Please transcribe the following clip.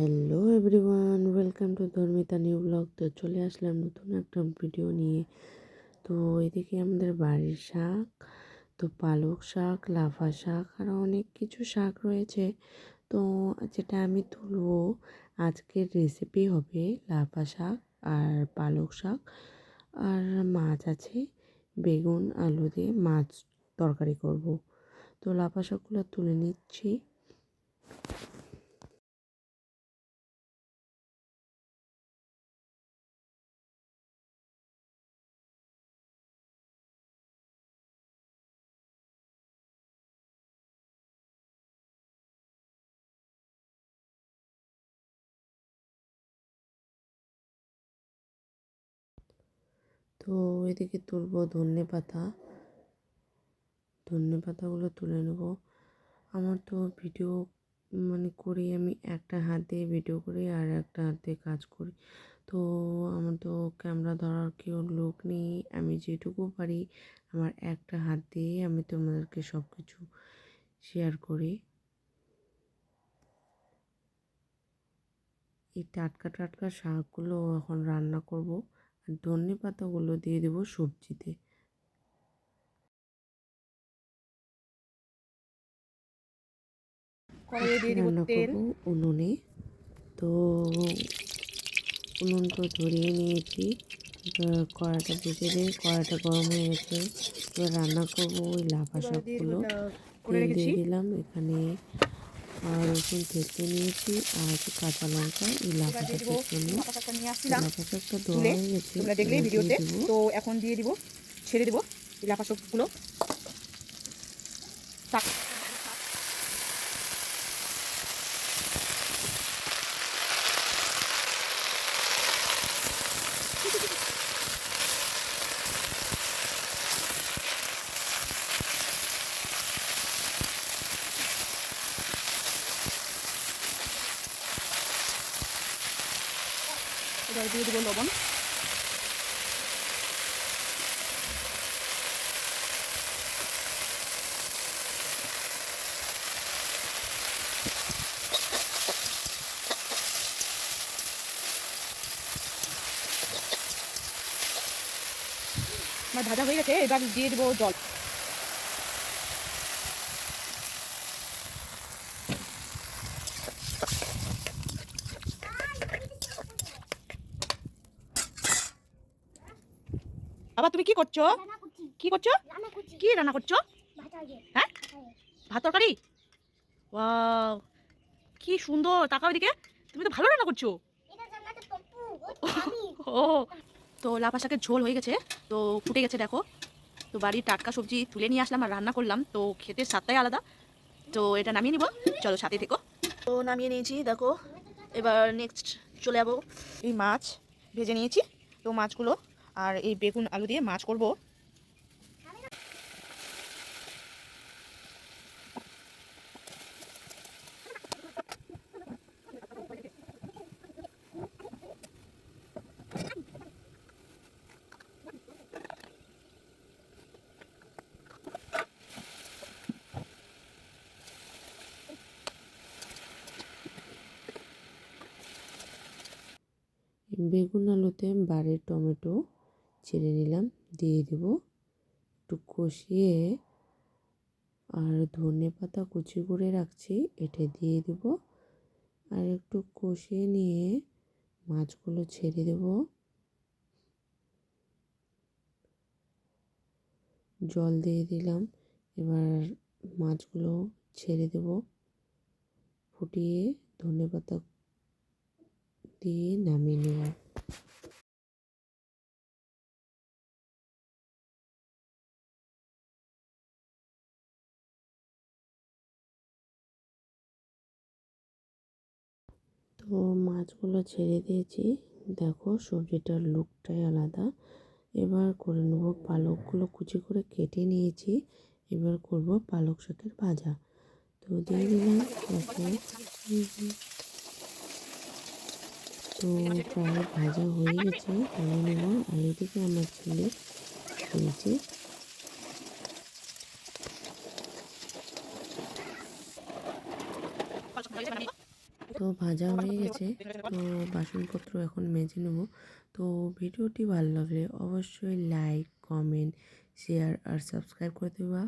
Hello everyone welcome to Dharmita new blog তো চলে আসলাম নতুন একটা ভিডিও নিয়ে। তো এদিকে আমাদের বাড়ির শাক, তো পালক শাক, লাফা শাক আর অনেক কিছু শাক রয়েছে। তো যেটা আমি তুলবো, আজকের রেসিপি হবে লাফা শাক আর পালক শাক। আর মাছ আছে, বেগুন, আলু দিয়ে মাছ তরকারি করব। তো লাফা শাকগুলো তুলে নিচ্ছি। তো এদিকে তুলবো ধনে পাতা। ধনে পাতাগুলো তুলে নেব। আমার তো ভিডিও মানে করি আমি একটা হাত ভিডিও করি আর একটা হাত কাজ করি। তো আমার তো ক্যামেরা ধরার কেউ লোক নেই, আমি যেটুকু পারি আমার একটা হাত দিয়ে আমি তোমাদেরকে সব কিছু শেয়ার করি। এই টাটকা টাটকা শাকগুলো এখন রান্না করব। ধনে পাতাগুলো দিয়ে দেবো সবজিতে। রান্না করব উনুনে। তো উনুনটা ধরিয়ে নিয়েছি। কড়াটা বসে দিয়ে কড়াটা গরম হয়ে গেছে। এবার রান্না করব ওই লাফা শাকগুলো। দিয়ে দিলাম। এখানে আর রসুন থেতে নিয়েছি আর একটু কাঁচা লঙ্কা এই লাফা এবার দিয়ে দিব শাকের জন্য। লাফা শাকটা নিয়ে আসছিলাম। ধোয়া হয়ে গেছে তোমরা দেখলে ভিডিওতে। তো এখন দিয়ে দিব ছেড়ে দেবো এই লাফা শাকগুলো এবার দিয়ে দিব লবণ। আমার ভাজা হয়ে গেছে এবার দিয়ে দেবো জল। আবার তুমি কি করছ? কি করছ? রান্না কি রান্না করছ? হ্যাঁ? ভাত তরকারি? ওয়াও কি সুন্দর। তাকাও দিকে তুমি তো ভালো রান্না করছ। ও তো লাফা শাকের ঝোল হয়ে গেছে। তো ফুটে গেছে দেখো। তো বাড়ির টাটকা সবজি তুলে নিয়ে আসলাম আর রান্না করলাম। তো খেতে স্বাদটাই আলাদা। তো এটা নামিয়ে নিব। চলো সাথে থেকো। তো নামিয়ে নিয়েছি দেখো। এবার নেক্সট চলে যাব। এই মাছ ভেজে নিয়েছি। তো মাছগুলো আর এই বেগুন আলু দিয়ে মাছ করব। বেগুন আলুতে বাড়ির টমেটো ছেড়ে নিলাম, দিয়ে দেব। একটু কষিয়ে আর ধনে পাতা কুচি করে রাখছি, এটা দিয়ে দেব। আর একটু কষিয়ে নিয়ে মাছগুলো ছেড়ে দেব। জল দিয়ে দিলাম, এবার মাছগুলো ছেড়ে দেব। ফুটিয়ে ধনে পাতা দিয়ে নামিয়ে নেব তো মাছগুলো ছেড়ে দিয়েছি। দেখো, সবজিটার লুকটাই আলাদা। এবার করে নেব পালকগুলো কুচি করে কেটে নিয়েছি। এবার করব পালক শাকের ভাজা। তো দিয়ে দিলাম তো প্রায় ভাজা হয়ে গেছে। তাহলে নেব আলু থেকে আমার ছেলে খেয়েছে। তো ভাজা হয়ে গেছে। তো বাসনপত্র এখন মেজে নেব। তো ভিডিওটি ভালো লাগলে অবশ্যই লাইক কমেন্ট শেয়ার আর সাবস্ক্রাইব করে দেবা।